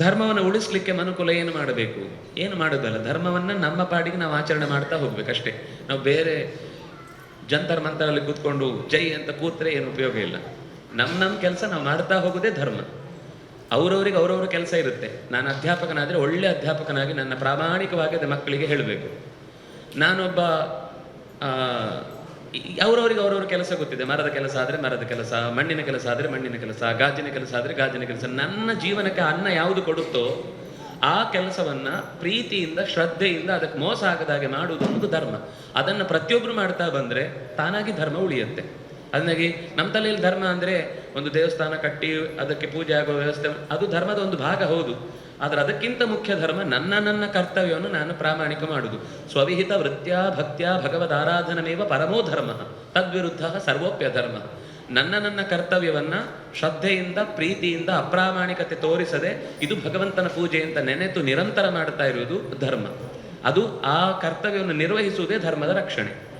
ಧರ್ಮವನ್ನು ಉಳಿಸ್ಲಿಕ್ಕೆ ಮನುಕುಲ ಏನು ಮಾಡಬೇಕು? ಏನು ಮಾಡೋದಲ್ಲ? ಧರ್ಮವನ್ನು ನಮ್ಮ ಪಾಡಿಗೆ ನಾವು ಆಚರಣೆ ಮಾಡ್ತಾ ಹೋಗ್ಬೇಕಷ್ಟೇ. ನಾವು ಬೇರೆ ಜಂತರ್ ಮಂತರಲ್ಲಿ ಕೂತ್ಕೊಂಡು ಜೈ ಅಂತ ಕೂತ್ರೆ ಏನು ಉಪಯೋಗ ಇಲ್ಲ. ನಮ್ಮ ನಮ್ಮ ಕೆಲಸ ನಾವು ಮಾಡ್ತಾ ಹೋಗೋದೇ ಧರ್ಮ. ಅವ್ರವ್ರಿಗೆ ಅವ್ರವ್ರ ಕೆಲಸ ಇರುತ್ತೆ. ನಾನು ಅಧ್ಯಾಪಕನಾದರೆ ಒಳ್ಳೆ ಅಧ್ಯಾಪಕನಾಗಿ ನನ್ನ ಪ್ರಾಮಾಣಿಕವಾಗಿ ಅದೇ ಮಕ್ಕಳಿಗೆ ಹೇಳಬೇಕು. ನಾನೊಬ್ಬ ಅವ್ರವ್ರಿಗೆ ಅವ್ರವ್ರ ಕೆಲಸ ಗೊತ್ತಿದೆ. ಮರದ ಕೆಲಸ ಆದರೆ ಮರದ ಕೆಲಸ, ಮಣ್ಣಿನ ಕೆಲಸ ಆದರೆ ಮಣ್ಣಿನ ಕೆಲಸ, ಗಾಜಿನ ಕೆಲಸ ಆದರೆ ಗಾಜಿನ ಕೆಲಸ. ನನ್ನ ಜೀವನಕ್ಕೆ ಅನ್ನ ಯಾವುದು ಕೊಡುತ್ತೋ ಆ ಕೆಲಸವನ್ನ ಪ್ರೀತಿಯಿಂದ, ಶ್ರದ್ಧೆಯಿಂದ ಅದಕ್ಕೆ ಮೋಸ ಆಗದಾಗೆ ಮಾಡುವುದು ಒಂದು ಧರ್ಮ. ಅದನ್ನು ಪ್ರತಿಯೊಬ್ಬರು ಮಾಡ್ತಾ ಬಂದ್ರೆ ತಾನಾಗಿ ಧರ್ಮ ಉಳಿಯುತ್ತೆ. ಅದನ್ನಾಗಿ ನಮ್ಮ ತಲೆಯಲ್ಲಿ ಧರ್ಮ ಅಂದ್ರೆ ಒಂದು ದೇವಸ್ಥಾನ ಕಟ್ಟಿ ಅದಕ್ಕೆ ಪೂಜೆ ಆಗುವ ವ್ಯವಸ್ಥೆ, ಅದು ಧರ್ಮದ ಒಂದು ಭಾಗ ಹೌದು. ಆದ್ರೆ ಅದಕ್ಕಿಂತ ಮುಖ್ಯ ಧರ್ಮ ನನ್ನ ನನ್ನ ಕರ್ತವ್ಯವನ್ನು ನಾನು ಪ್ರಾಮಾಣಿಕ ಮಾಡುವುದು ಸ್ವವಿಹಿತ ವೃತ್ಯ ಭಕ್ತ್ಯ ಭಗವದ್ ಆರಾಧನಮೇವ ಪರಮೋ ಧರ್ಮ, ತದ್ವಿರುದ್ಧ ಸರ್ವೋಪ್ಯ ಧರ್ಮ. ನನ್ನ ನನ್ನ ಕರ್ತವ್ಯವನ್ನ ಶ್ರದ್ಧೆಯಿಂದ, ಪ್ರೀತಿಯಿಂದ, ಅಪ್ರಾಮಾಣಿಕತೆ ತೋರಿಸದೆ ಇದು ಭಗವಂತನ ಪೂಜೆ ಅಂತ ನೆನೆತು ನಿರಂತರ ಮಾಡ್ತಾ ಇರುವುದು ಧರ್ಮ. ಅದು ಆ ಕರ್ತವ್ಯವನ್ನು ನಿರ್ವಹಿಸುವುದೇ ಧರ್ಮದ ರಕ್ಷಣೆ.